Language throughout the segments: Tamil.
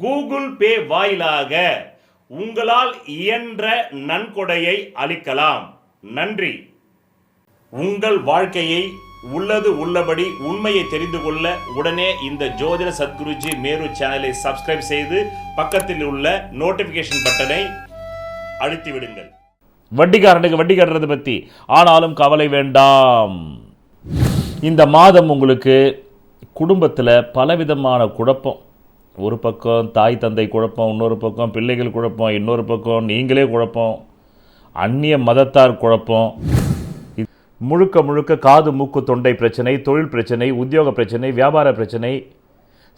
கூகுள் பே வாயிலாக உங்களால் இயன்ற நன்கொடையை அளிக்கலாம். நன்றி. உங்கள் வாழ்க்கையை உள்ளது உள்ளபடி உண்மையை தெரிந்து கொள்ள உடனே இந்த ஜோதிட சத்குருஜி மேரு சேனலை சப்ஸ்கிரைப் செய்து பக்கத்தில் உள்ள நோட்டிபிகேஷன் பட்டனை அழுத்தி விடுங்கள் வட்டிக்காரனுக்கு வட்டி கட்டுறது பற்றி ஆனாலும் கவலை வேண்டாம். இந்த மாதம் உங்களுக்கு குடும்பத்தில் பலவிதமான குழப்பம். ஒரு பக்கம் தாய் தந்தை குழப்பம் இன்னொரு பக்கம் பிள்ளைகள் குழப்பம் இன்னொரு பக்கம் நீங்களே குழப்பம் அந்நிய மதத்தார் குழப்பம். முழுக்க முழுக்க காது மூக்கு தொண்டை பிரச்சனை தொழில் பிரச்சனை உத்தியோக பிரச்சனை வியாபார பிரச்சனை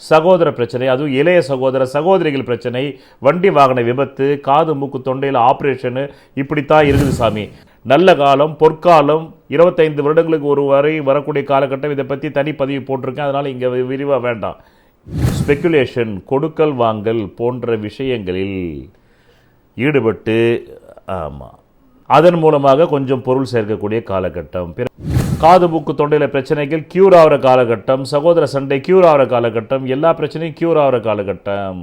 சகோதர பிரச்சனை அதுவும் இளைய சகோதர சகோதரிகள் பிரச்சனை வண்டி வாகன விபத்து காது மூக்கு தொண்டையில் ஆப்ரேஷனு இப்படித்தான் இருக்குது சாமி. நல்ல காலம் பொற்காலம் இருபத்தைந்து வருடங்களுக்கு ஒரு வரை வரக்கூடிய காலகட்டம் இதை பற்றி தனி பதிவு போட்டிருக்கேன் அதனால் இங்கே விரிவாக வேண்டாம். ஸ்பெக்குலேஷன் கொடுக்கல் வாங்கல் போன்ற விஷயங்களில் ஈடுபட்டு ஆமாம் அதன் மூலமாக கொஞ்சம் பொருள் சேர்க்கக்கூடிய காலகட்டம். பிற காது மூக்கு தொண்டையில் பிரச்சனைகள் கியூர் ஆகிற காலகட்டம் சகோதர சண்டை கியூர் ஆகிற காலகட்டம் எல்லா பிரச்சனையும் கியூர் ஆகிற காலகட்டம்.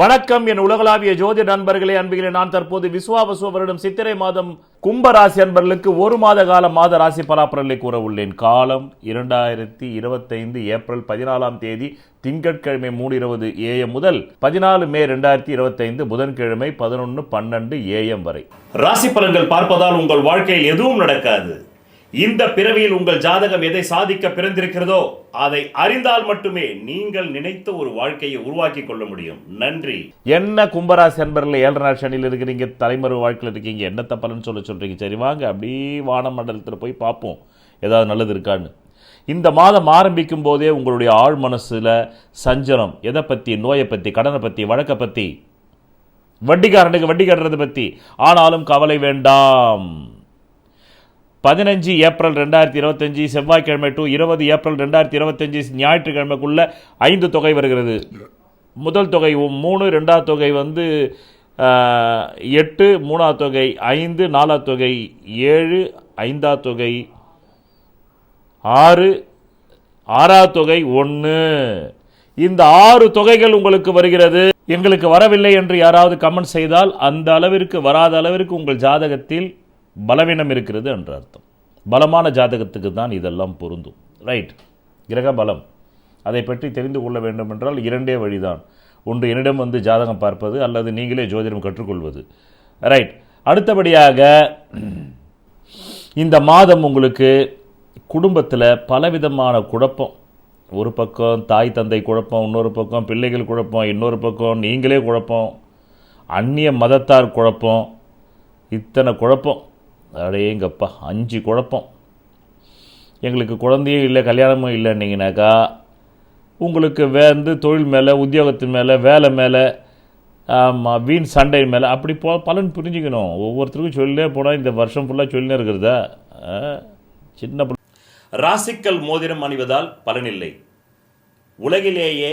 வணக்கம். என் உலகளாவிய ஜோதி நண்பர்களே அன்பிகளே நான் தற்போது விஸ்வாவசுவ வருடம் சித்திரை மாதம் கும்பராசி அன்பர்களுக்கு ஒரு மாத கால மாத ராசி பலாப்பரலை கூற உள்ளேன். காலம் இரண்டாயிரத்தி இருபத்தைந்து ஏப்ரல் பதினாலாம் தேதி திங்கட்கிழமை மூணு இருபது ஏஎம் முதல் பதினாலு மே ரெண்டாயிரத்தி இருபத்தைந்து புதன்கிழமை பதினொன்று பன்னெண்டு ஏஎம் வரை. ராசி பலன்கள் பார்ப்பதால் உங்கள் வாழ்க்கையில் எதுவும் நடக்காது. இந்த பிறவியில் உங்கள் ஜாதகம் எதை சாதிக்க பிறந்திருக்கிறதோ அதை அறிந்தால் மட்டுமே நீங்கள் நினைத்த ஒரு வாழ்க்கையை உருவாக்கி கொள்ள முடியும். நன்றி. என்ன கும்பராசி அன்பர்கள் ஏழரை சனியில் இருக்கிறீங்க தலைமறை வாழ்க்கையில் இருக்கீங்க என்ன தப்பலன்னு சொல்ல சொல்கிறீங்க சரி வாங்க அப்படியே வான மண்டலத்தில் போய் பார்ப்போம். ஏதாவது நல்லது இருக்கான்னு. இந்த மாதம் ஆரம்பிக்கும் போதே உங்களுடைய ஆழ் மனசில் சஞ்சலம் எதை பற்றி நோயை பற்றி கடனை பற்றி வழக்கை பற்றி வட்டிக்காரனுக்கு வட்டி கட்டுறதை பற்றி ஆனாலும் கவலை வேண்டாம். பதினஞ்சு ஏப்ரல் ரெண்டாயிரத்தி இருபத்தஞ்சி செவ்வாய்க்கிழமை டு இருபது ஏப்ரல் ரெண்டாயிரத்தி இருபத்தஞ்சி ஞாயிற்றுக்கிழமைக்குள்ள ஐந்து தொகை வருகிறது. முதல் தொகை மூணு ரெண்டாவது தொகை வந்து எட்டு மூணாவது தொகை ஐந்து நாலாவது தொகை ஏழு ஐந்தாவது தொகை ஆறு ஆறாவது தொகை ஒன்று இந்த ஆறு தொகைகள் உங்களுக்கு வருகிறது. எங்களுக்கு வரவில்லை என்று யாராவது கமெண்ட் செய்தால் அந்த அளவிற்கு வராத அளவிற்கு உங்கள் ஜாதகத்தில் பலவீனம் இருக்கிறது என்று அர்த்தம். பலமான ஜாதகத்துக்கு தான் இதெல்லாம் பொருந்தும். ரைட் கிரக பலம் அதை பற்றி தெரிந்து கொள்ள வேண்டுமென்றால் இரண்டே வழிதான். ஒன்று என்னிடம் வந்து ஜாதகம் பார்ப்பது அல்லது நீங்களே ஜோதிடம் கற்றுக்கொள்வது. ரைட் அடுத்தபடியாக இந்த மாதம் உங்களுக்கு குடும்பத்தில் பலவிதமான குழப்பம். ஒரு பக்கம் தாய் தந்தை குழப்பம் இன்னொரு பக்கம் பிள்ளைகள் குழப்பம் இன்னொரு பக்கம் நீங்களே குழப்பம். அந்நிய மதத்தார் குழப்பம். இத்தனை குழப்பம். அடேங்கப்பா அஞ்சு குழப்பம். எங்களுக்கு குழந்தையே இல்லை கல்யாணமும் இல்லைன்னீங்கனாக்கா உங்களுக்கு வந்து தொழில் மேலே உத்தியோகத்தின் மேலே வேலை மேலே ஆமாம் வீண் சண்டை மேலே அப்படி போ பலன் புரிஞ்சுக்கணும். ஒவ்வொருத்தருக்கும் சொல்லியே போனால் இந்த வருஷம் ஃபுல்லாக சொல்லினே இருக்கிறதா? சின்ன ராசிக்கல் மோதிரம் அணிவதால் பலனில்லை உலகிலேயே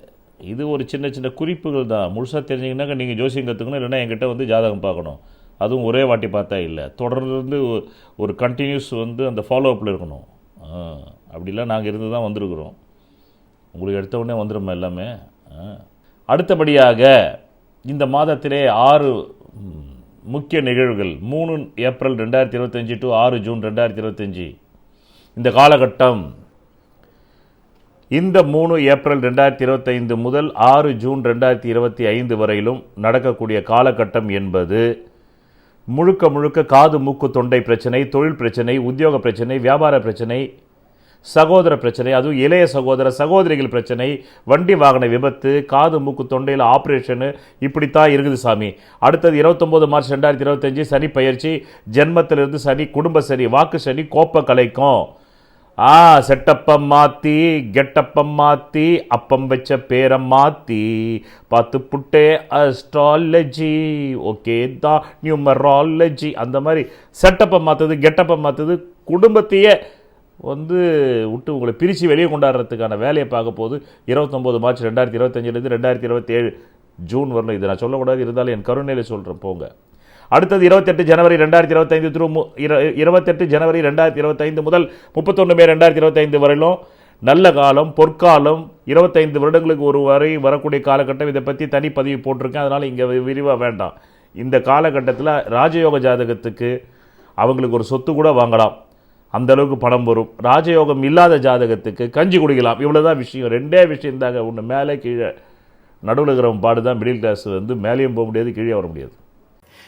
இது ஒரு சின்ன சின்ன குறிப்புகள் தான். முழுசாக தெரிஞ்சிங்கனாக்கா நீங்கள் ஜோசியம் கற்றுக்கணும் இல்லைன்னா என்கிட்ட வந்து ஜாதகம் பார்க்கணும். அதுவும் ஒரே வாட்டி பார்த்தா இல்லை. தொடர்ந்து ஒரு கண்டினியூஸ் வந்து அந்த ஃபாலோ அப்பில் இருக்கணும் அப்படிலாம் நாங்கள் இருந்து தான் வந்திருக்கிறோம். உங்களுக்கு எடுத்த உடனே வந்துடுமா எல்லாமே? அடுத்தபடியாக இந்த மாதத்திலே ஆறு முக்கிய நிகழ்வுகள். மூணு ஏப்ரல் ரெண்டாயிரத்தி இருபத்தஞ்சி டு ஆறு ஜூன் ரெண்டாயிரத்தி இருபத்தஞ்சி. இந்த காலகட்டம் இந்த மூணு ஏப்ரல் ரெண்டாயிரத்தி இருபத்தைந்து முதல் ஆறு ஜூன் ரெண்டாயிரத்தி இருபத்தி ஐந்து வரையிலும் நடக்கக்கூடிய காலகட்டம் என்பது முழுக்க முழுக்க காது மூக்கு தொண்டை பிரச்சனை தொழில் பிரச்சனை உத்தியோக பிரச்சனை வியாபார பிரச்சனை சகோதர பிரச்சனை அதுவும் இளைய சகோதர சகோதரிகள் பிரச்சனை வண்டி வாகன விபத்து காது மூக்கு தொண்டையில் ஆப்ரேஷனு இப்படித்தான் இருக்குது சாமி. அடுத்தது இருபத்தொம்போது மார்ச் ரெண்டாயிரத்தி இருபத்தஞ்சி சனி பயிற்சி ஜென்மத்திலிருந்து சனி குடும்ப சனி வாக்கு சனி கோப்பை கலைக்கும். ஆ செட்டப்பம் மாற்றி கெட்டப்பம் மாற்றி அப்பம் வச்ச பேரம் மாற்றி பார்த்து புட்டே அஸ்ட்ராலஜி ஓகே தான் நியூமராலஜி அந்த மாதிரி செட்டப்பம் மாற்றுது கெட்டப்பம் மாற்றுது குடும்பத்தையே வந்து விட்டு உங்களை பிரித்து வெளியே கொண்டாடுறதுக்கான வேலையை பார்க்க போது இருபத்தொம்போது மார்ச் ரெண்டாயிரத்தி இருபத்தஞ்சிலேருந்து ரெண்டாயிரத்தி இருபத்தேழு ஜூன் வரணும். இது நான் சொல்லக்கூடாது இருந்தாலும் என் கருணையில் சொல்கிறேன் போங்க. அடுத்தது இருபத்தெட்டு ஜனவரி ரெண்டாயிரத்தி இருபத்தைந்து த்ரூ இருபத்தெட்டு ஜனவரி ரெண்டாயிரத்தி இருபத்தைந்து முதல் முப்பத்தொன்று மே ரெண்டாயிரத்தி இருபத்தைந்து வரையிலும் நல்ல காலம் பொற்காலம் இருபத்தைந்து வருடங்களுக்கு ஒரு வரை வரக்கூடிய காலகட்டம். இதை பற்றி தனி பதிவு போட்டிருக்கேன். அதனால் இங்கே விரிவாக வேண்டாம். இந்த காலகட்டத்தில் ராஜயோக ஜாதகத்துக்கு அவங்களுக்கு ஒரு சொத்து கூட வாங்கலாம். அந்த அளவுக்கு பணம் வரும். ராஜயோகம் இல்லாத ஜாதகத்துக்கு கஞ்சி குடிக்கலாம். இவ்வளோ தான் விஷயம். ரெண்டே விஷயம் தாங்க ஒன்று மேலே கீழே நடுவில் இருக்கிறவன் பாடு தான் மிடில் கிளாஸ் வந்து மேலேயும் போக முடியாது கீழே வர முடியாது.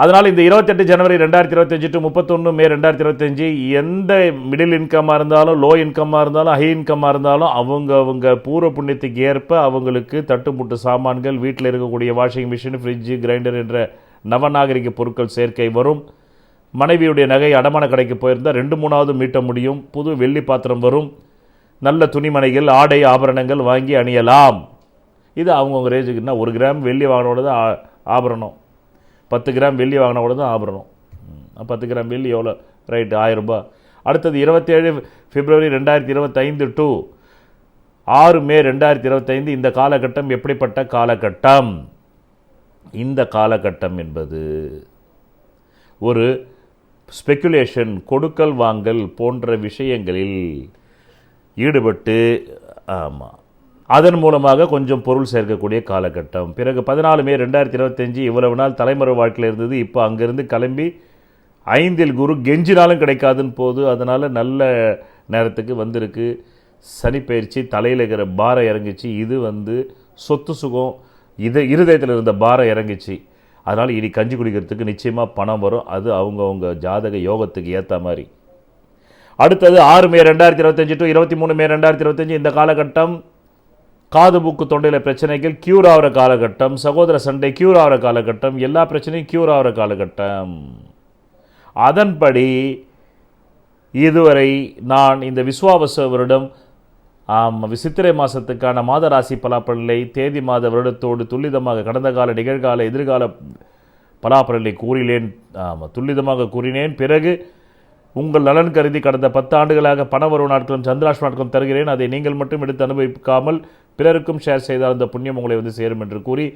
அதனால் இந்த இருபத்தெட்டு ஜனவரி ரெண்டாயிரத்தி இருபத்தஞ்சு டு முப்பத்தொன்று மே ரெண்டாயிரத்தி இருபத்தஞ்சு எந்த மிடில் இன்கம்மாக இருந்தாலும் லோ இன்கம்மாக இருந்தாலும் ஹை இன்கம்மாக இருந்தாலும் அவங்க அவங்க பூர்வ புண்ணியத்துக்கு ஏற்ப அவங்களுக்கு தட்டுமுட்டு சாமான்கள் வீட்டில் இருக்கக்கூடிய வாஷிங் மிஷின் ஃப்ரிட்ஜு கிரைண்டர் என்ற நவநாகரிக பொருட்கள் சேர்க்கை வரும். மனைவியுடைய நகை அடமான கடைக்கு போயிருந்தால் ரெண்டு மூணாவது மீட்ட முடியும். புது வெள்ளி பாத்திரம் வரும். நல்ல துணிமனைகள் ஆடை ஆபரணங்கள் வாங்கி அணியலாம். இது அவங்கவுங்க ரேஞ்சுக்குன்னா ஒரு கிராம் வெள்ளி வாங்கினோட தான் ஆ- ஆபரணம். பத்து கிராம் வெள்ளி வாங்கினா கூட தான் ஆபரணம். பத்து கிராம் வெள்ளி எவ்வளோ? ரைட்டு ஆயிரம் ரூபாய். அடுத்தது இருபத்தேழு பிப்ரவரி ரெண்டாயிரத்தி இருபத்தைந்து டு ஆறு மே ரெண்டாயிரத்தி இருபத்தைந்து இந்த காலகட்டம் எப்படிப்பட்ட காலகட்டம்? இந்த காலகட்டம் என்பது ஒரு ஸ்பெக்குலேஷன் கொடுக்கல் வாங்கல் போன்ற விஷயங்களில் ஈடுபட்டு ஆமாம் அதன் மூலமாக கொஞ்சம் பொருள் சேர்க்கக்கூடிய காலகட்டம். பிறகு பதினாலு மே ரெண்டாயிரத்தி இருபத்தஞ்சி இவ்வளவு நாள் தலைமுறை வாழ்க்கையில் இருந்தது. இப்போ அங்கேருந்து கிளம்பி ஐந்தில் குரு கெஞ்சினாலும் கிடைக்காதுன்னு போது அதனால் நல்ல நேரத்துக்கு வந்திருக்கு. சனிப்பயிற்சி தலையில் இருக்கிற பாரம் இறங்குச்சு. இது வந்து சொத்து சுகம் இது இருதயத்தில் இருந்த பாரம் இறங்குச்சு. அதனால் இனி கஞ்சி குடிக்கிறதுக்கு நிச்சயமாக பணம் வரும். அது அவங்கவுங்க ஜாதக யோகத்துக்கு ஏற்ற மாதிரி. அடுத்தது ஆறு மே ரெண்டாயிரத்தி இருபத்தஞ்சு டு இருபத்தி மூணு மே ரெண்டாயிரத்தி இருபத்தஞ்சு இந்த காலகட்டம் காது மூக்கு தொண்டையில் பிரச்சனைகள் க்யூர் ஆகிற காலகட்டம் சகோதர சண்டை க்யூர் ஆகிற காலகட்டம் எல்லா பிரச்சனையும் க்யூர் ஆகிற காலகட்டம். அதன்படி இதுவரை நான் இந்த விஸ்வாவச வருடம் சித்திரை மாதத்துக்கான மாத ராசி பலாப்பலனை தேதி மாத வருடத்தோடு துல்லிதமாக கடந்த கால நிகழ்கால எதிர்கால பலாப்பலனை கூறினேன் ஆமாம் துல்லிதமாக கூறினேன். பிறகு உங்கள் நலன் கருதி கடந்த பத்து ஆண்டுகளாக பணவரவு நாட்களும் சந்திராஷ் நாட்களும் தருகிறேன். அதை நீங்கள் மட்டும் எடுத்து அனுபவிக்காமல் பிறருக்கும் ஷேர் செய்தால் அந்த புண்ணியம் உங்களை வந்து சேரும் என்று கூறி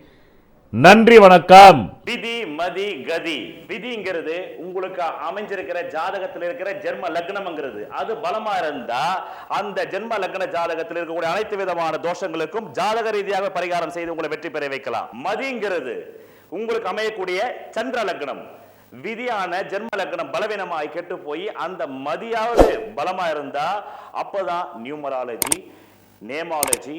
நன்றி வணக்கம். விதி மதி கதி. விதிங்கிறது உங்களுக்கு அமைஞ்சிருக்கிற ஜாதகத்தில் இருக்கிற ஜென்ம லக்னம்ங்கிறது. அது பலமா இருந்தா அந்த ஜென்ம லக்ன ஜாதகத்தில் இருக்கக்கூடிய அனைத்து விதமான தோஷங்களுக்கும் ஜாதக ரீதியாக பரிகாரம் செய்து உங்களை வெற்றி பெற வைக்கலாம். மதிங்கிறது உங்களுக்கு அமையக்கூடிய சந்திர லக்னம். விதியான ஜென்ம லக்னம் பலவீனமாய் கெட்டு போய் அந்த மதியாவது பலமா இருந்தா அப்பதான் நியூமராலஜி நேமாலஜி